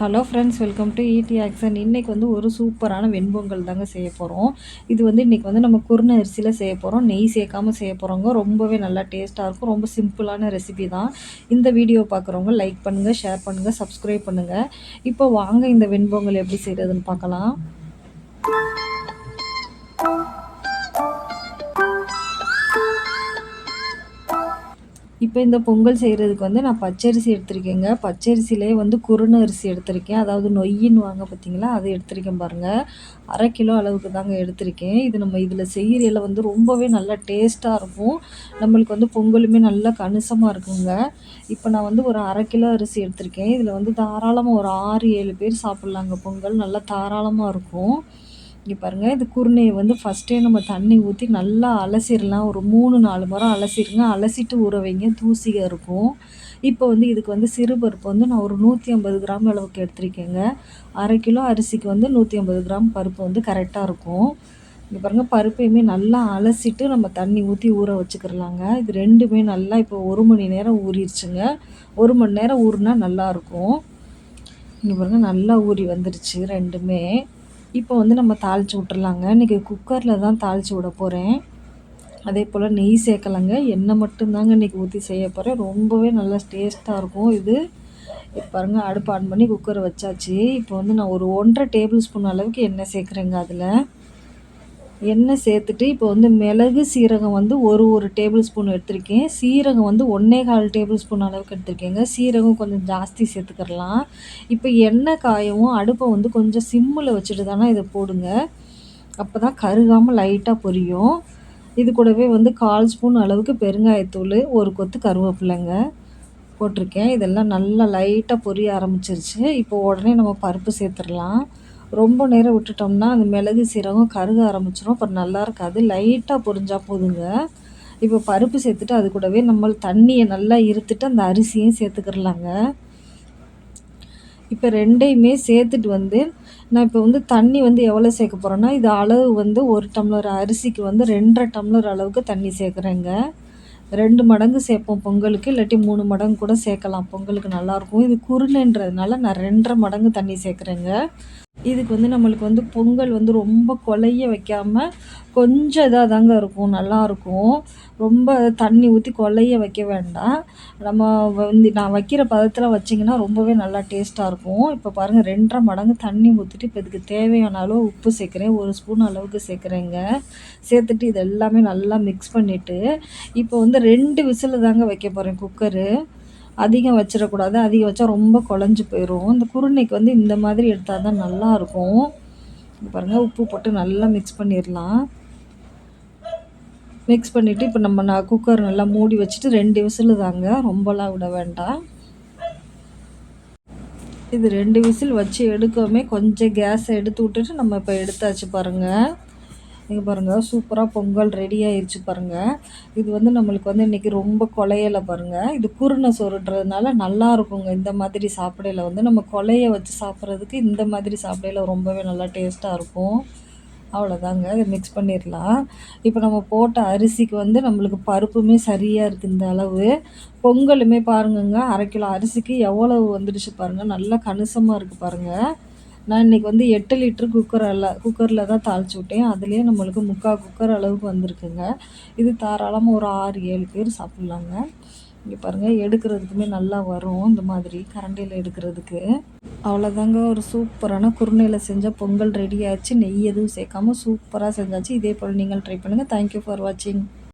Hello friends welcome to ED action இன்றைக்கி வந்து ஒரு சூப்பரான வெண்பொங்கல் தாங்க செய்ய போகிறோம் இது வந்து இன்றைக்கி வந்து நம்ம குருண அரிசியில் செய்ய போகிறோம் நெய் சேர்க்காமல் செய்ய போகிறோங்க ரொம்பவே நல்லா டேஸ்ட்டாக இருக்கும். ரொம்ப சிம்பிளான ரெசிபி தான். இந்த வீடியோ பார்க்குறவங்க லைக் பண்ணுங்கள் ஷேர் பண்ணுங்கள் சப்ஸ்கிரைப் பண்ணுங்கள் இப்போ வாங்க இந்த வெண்பொங்கல் எப்படி செய்கிறதுன்னு பார்க்கலாம். இப்போ இந்த பொங்கல் செய்கிறதுக்கு வந்து நான் பச்சரிசி எடுத்திருக்கேங்க. பச்சரிசிலே வந்து குருணை அரிசி எடுத்திருக்கேன். அதாவது நொய்யின்னு வாங்க பார்த்தீங்களா அதை எடுத்திருக்கேன் பாருங்கள் அரை கிலோ அளவுக்கு தாங்க எடுத்திருக்கேன். இது நம்ம இதில் செய்கிறையில் வந்து ரொம்பவே நல்லா டேஸ்ட்டாக இருக்கும். நம்மளுக்கு வந்து பொங்கலுமே நல்லா கணிசமாக இருக்குங்க. இப்போ நான் வந்து ஒரு அரை கிலோ அரிசி எடுத்திருக்கேன். இதில் வந்து தாராளமாக ஒரு ஆறு ஏழு பேர் சாப்பிட்லாங்க. பொங்கல் நல்லா தாராளமாக இருக்கும். இங்கே பாருங்கள் இது குருணையை வந்து ஃபஸ்ட்டே நம்ம தண்ணி ஊற்றி நல்லா அலசிடலாம் ஒரு மூணு நாலு முறை அலசிடுங்க அலசிட்டு ஊற வைங்க. தூசியாக இருக்கும். இப்போ வந்து இதுக்கு வந்து சிறுபருப்பு வந்து நான் ஒரு நூற்றி ஐம்பது கிராம் அளவுக்கு எடுத்துருக்கேங்க. அரை கிலோ அரிசிக்கு வந்து நூற்றி ஐம்பது கிராம் பருப்பு வந்து கரெக்டாக இருக்கும். இங்கே பாருங்கள் பருப்பையுமே நல்லா அலசிட்டு நம்ம தண்ணி ஊற்றி ஊற வச்சுக்கிறலாங்க. இது ரெண்டுமே நல்லா இப்போ ஒரு மணி நேரம் ஊறிடுச்சுங்க ஒரு மணி நேரம் ஊறினா நல்லாயிருக்கும் இங்கே பாருங்கள் நல்லா ஊறி வந்துடுச்சு ரெண்டுமே. இப்போ வந்து நம்ம தாளித்து விட்டுறலாங்க. இன்றைக்கி குக்கரில் தான் தாளித்து விட போகிறேன் அதே போல் நெய் சேர்க்கலாங்க. எண்ணெய் மட்டும்தாங்க இன்றைக்கி ஊற்றி செய்ய போகிறேன் ரொம்பவே நல்லா டேஸ்ட்டாக இருக்கும் இது. இப்போ பாருங்கள் அடுப்பு ஆன் பண்ணி குக்கரை வச்சாச்சு. இப்போ வந்து நான் ஒரு ஒன்றரை டேபிள் ஸ்பூன் அளவுக்கு எண்ணெய் சேர்க்குறேங்க அதில். எண்ணெய் சேர்த்துட்டு இப்போ வந்து மிளகு சீரகம் வந்து ஒரு ஒரு டேபிள் ஸ்பூன் எடுத்திருக்கேன். சீரகம் வந்து ஒன்றே கால் டேபிள் ஸ்பூன் அளவுக்கு எடுத்திருக்கேங்க. சீரகம் கொஞ்சம் ஜாஸ்தி சேர்த்துக்கிறலாம். இப்போ எண்ணெய் காயவும் அடுப்பை வந்து கொஞ்சம் சிம்மில் வச்சுட்டு தானே இதை போடுங்க. அப்போ தான் கருகாமல் லைட்டாக பொரியும். இது கூடவே வந்து கால் ஸ்பூன் அளவுக்கு பெருங்காயத்தூள் ஒரு கொத்து கருவேப்பிலைங்க போட்டிருக்கேன். இதெல்லாம் நல்லா லைட்டாக பொரிய ஆரம்பிச்சிருச்சு. இப்போ உடனே நம்ம பருப்பு சேர்த்துடலாம். ரொம்ப நேரம் விட்டுட்டோம்னா அந்த மிளகு சீரகம் கருக ஆரம்பிச்சிடும் அப்புறம் நல்லா இருக்காது. லைட்டாக பொரிஞ்சால் போதுங்க. இப்போ பருப்பு சேர்த்துட்டு அது கூடவே நம்ம தண்ணியை நல்லா இருத்துட்டு அந்த அரிசியும் சேர்த்துக்கிறலாங்க. இப்போ ரெண்டையுமே சேர்த்துட்டு வந்து நான் இப்போ வந்து தண்ணி வந்து எவ்வளோ சேர்க்க போகிறேன்னா இது அளவு வந்து ஒரு டம்ளர் அரிசிக்கு வந்து ரெண்டரை டம்ளர் அளவுக்கு தண்ணி சேர்க்குறேங்க. ரெண்டு மடங்கு சேர்ப்போம் பொங்கலுக்கு இல்லாட்டி மூணு மடங்கு கூட சேர்க்கலாம். பொங்கலுக்கு நல்லாயிருக்கும் இது குருணைன்றதுனால நான் ரெண்டரை மடங்கு தண்ணி சேர்க்குறேங்க. இதுக்கு வந்து நம்மளுக்கு வந்து பொங்கல் வந்து ரொம்ப கொலைய வைக்காமல் கொஞ்சம் இதாக தாங்க இருக்கும் நல்லாயிருக்கும் ரொம்ப தண்ணி ஊற்றி கொலைய வைக்க வேண்டாம். நம்ம வந்து நான் வைக்கிற பதத்தில் வச்சிங்கன்னா ரொம்பவே நல்லா டேஸ்ட்டாக இருக்கும். இப்போ பாருங்கள் ரெண்டரை மடங்கு தண்ணி ஊற்றிட்டு இப்போ இதுக்கு தேவையான அளவு உப்பு சேர்க்குறேன். ஒரு ஸ்பூன் அளவுக்கு சேர்க்குறேங்க. சேர்த்துட்டு இது எல்லாமே நல்லா மிக்ஸ் பண்ணிவிட்டு இப்போ வந்து ரெண்டு விசில் தாங்க வைக்க போகிறேன் குக்கரு அதிகம் வச்சிடக்கூடாது. அதிகம் வச்சா ரொம்ப குழஞ்சி போயிடும் இந்த குருணைக்கு வந்து இந்த மாதிரி எடுத்தால் தான் நல்லாயிருக்கும். பாருங்கள் உப்பு போட்டு நல்லா மிக்ஸ் பண்ணிடலாம். மிக்ஸ் பண்ணிவிட்டு இப்போ நம்ம நான் குக்கர் நல்லா மூடி வச்சுட்டு ரெண்டு விசில் தாங்க. ரொம்பலாம் விட வேண்டாம். இது ரெண்டு விசில் வச்சு எடுக்கவுமே கொஞ்சம் கேஸை எடுத்து விட்டுட்டு நம்ம இப்போ எடுத்தாச்சு பாருங்கள் இங்கே பாருங்கள் சூப்பராக பொங்கல் ரெடி ஆயிடுச்சு பாருங்கள் இது வந்து நம்மளுக்கு வந்து இன்றைக்கி ரொம்ப கொலையலை பாருங்கள் இது குருணை சோறுன்றதுனால நல்லா இருக்குங்க. இந்த மாதிரி சாப்பிடையில் வந்து நம்ம கொலையை வச்சு சாப்பிட்றதுக்கு இந்த மாதிரி சாப்பிடையில் ரொம்பவே நல்லா டேஸ்ட்டாக இருக்கும். அவ்வளோதாங்க இதை மிக்ஸ் பண்ணிடலாம் இப்போ நம்ம போட்ட அரிசிக்கு வந்து நம்மளுக்கு பருப்புமே சரியாக இருக்குது இந்த அளவு. பொங்கலுமே பாருங்கங்க அரை கிலோ அரிசிக்கு எவ்வளவு வந்துடுச்சு பாருங்கள் நல்லா கணிசமாக இருக்குது பாருங்கள் நான் இன்றைக்கி வந்து எட்டு லிட்ரு அல்ல குக்கரில் தான் தாளித்து விட்டேன். அதுலேயே நம்மளுக்கு முக்கால் குக்கர் அளவுக்கு வந்திருக்குங்க. இது தாராளமாக ஒரு ஆறு ஏழு பேர் சாப்பிட்லாங்க. இங்கே பாருங்கள் எடுக்கிறதுக்குமே நல்லா வரும் இந்த மாதிரி கரண்டியில் எடுக்கிறதுக்கு. அவ்வளோதாங்க ஒரு சூப்பரான குருணையில் செஞ்ச பொங்கல் ரெடி ஆச்சு. நெய் எதுவும் சேர்க்காம சூப்பராக செஞ்சாச்சு. இதே போல் நீங்கள் ட்ரை பண்ணுங்கள் தேங்க்யூ ஃபார் வாட்சிங்